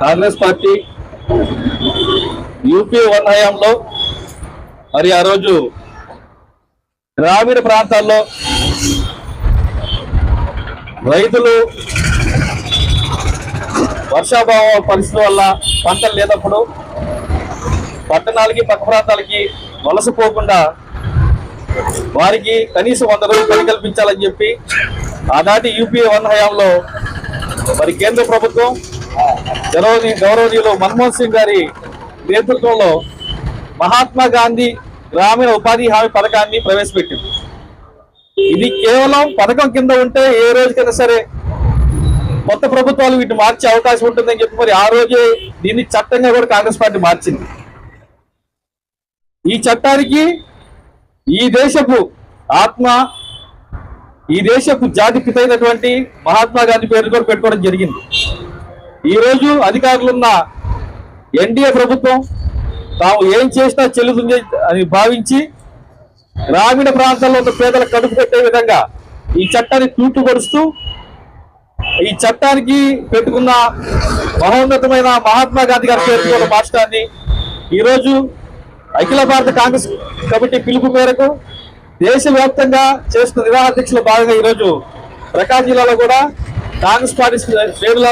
Congress party UP one హయాంలో మరి ఆ రోజు గ్రామీణ ప్రాంతాల్లో రైతులు వర్షాభావ పరిస్థితి వల్ల పంటలు లేనప్పుడు పట్టణాలకి పక్క ప్రాంతాలకి వలసపోకుండా వారికి కనీసం వంద రోజులు పని కల్పించాలని చెప్పి ఆనాటి యూపీ వన్ హయాంలో మరి కేంద్ర ప్రభుత్వం గౌరవనీయ గౌరవనీయులు మన్మోహన్ సింగ్ గారి నేతృత్వంలో మహాత్మా గాంధీ గ్రామీణ ఉపాధి హామీ పథకాన్ని ప్రవేశపెట్టింది. ఇది కేవలం పథకం కింద ఉంటే ఏ రోజుకైనా సరే కొత్త ప్రభుత్వాలు వీటిని మార్చే అవకాశం ఉంటుందని చెప్పి మరి ఆ రోజే దీన్ని చట్టంగా కూడా కాంగ్రెస్ పార్టీ మార్చింది. ఈ చట్టానికి ఈ దేశపు ఆత్మ ఈ దేశపు జాతి పిత అయినటువంటి మహాత్మా గాంధీ పేరు కూడా పెట్టుకోవడం జరిగింది. ఈ రోజు అధికారులున్న ఎన్డీఏ ప్రభుత్వం తాము ఏం చేసినా చెల్లుతుంది అని భావించి గ్రామీణ ప్రాంతాల్లో ఉన్న పేదలకు కడుపు పెట్టే విధంగా ఈ చట్టాన్ని తూట్టుపరుస్తూ ఈ చట్టానికి పెట్టుకున్న మహోన్నతమైన మహాత్మా గాంధీ గారి పేరుతో మార్చడాన్ని ఈరోజు అఖిల భారత కాంగ్రెస్ కమిటీ పిలుపు మేరకు దేశవ్యాప్తంగా చేస్తున్న నిరాహార దీక్షలో భాగంగా ఈరోజు ప్రకాశ్ జిల్లాలో కూడా కాంగ్రెస్ పార్టీ శ్రేణుల